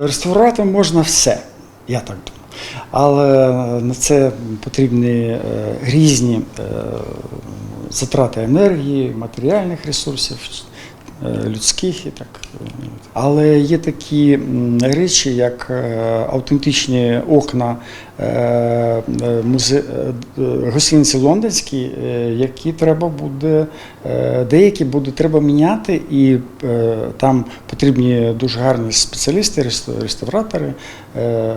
Реставрувати можна все, я так думаю. Але на це потрібні е, різні е, затрати енергії, матеріальних ресурсів, людських і так. е, Але є такі речі, як е, автентичні окна е, е, музе... е, е, гостиниці лондонські, е, які треба буде, е, деякі буде треба міняти, і е, там потрібні дуже гарні спеціалісти, рест- реставратори, е,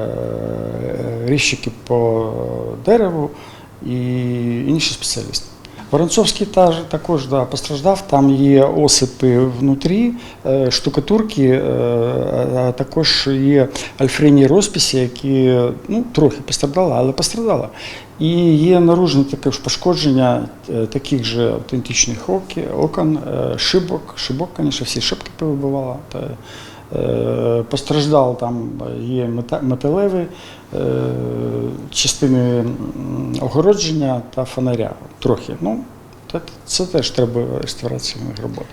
ріщики по дереву і інші спеціалісти. Воронцовський та- також да, постраждав, там є осипи внутрі, е, штукатурки, е, а також є альфрені розписи, які ну, трохи постраждали, але постраждали. І є наружне таке ж пошкодження е, таких же автентичних окон, шибок, шибок, звісно, всі шибки повибивала. Е, Постраждав там є металеві е, частини огородження та фонаря. Трохи. Ну, це, теж треба реставраційних робот.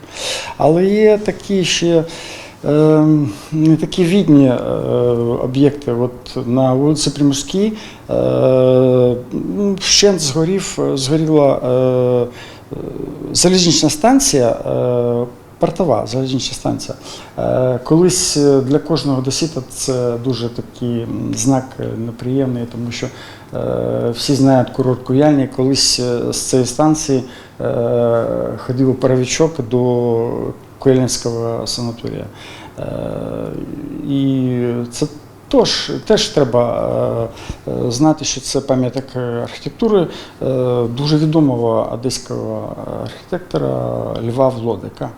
Але є такі ще е, не такі відні е, об'єкти. От на вулиці Приморській е, вщент згорів, згоріла е, е, залізнична станція. Портова залізнична станція. Е, Колись е, для кожного досіта це дуже такий знак е, неприємний, тому що всі знають курорт Куяльні. Колись з цієї станції ходив паровичок до Куяльницького санаторія. І це Тож теж треба знати, що це пам'ятник архітектури дуже відомого одеського архітектора Льва Влодика.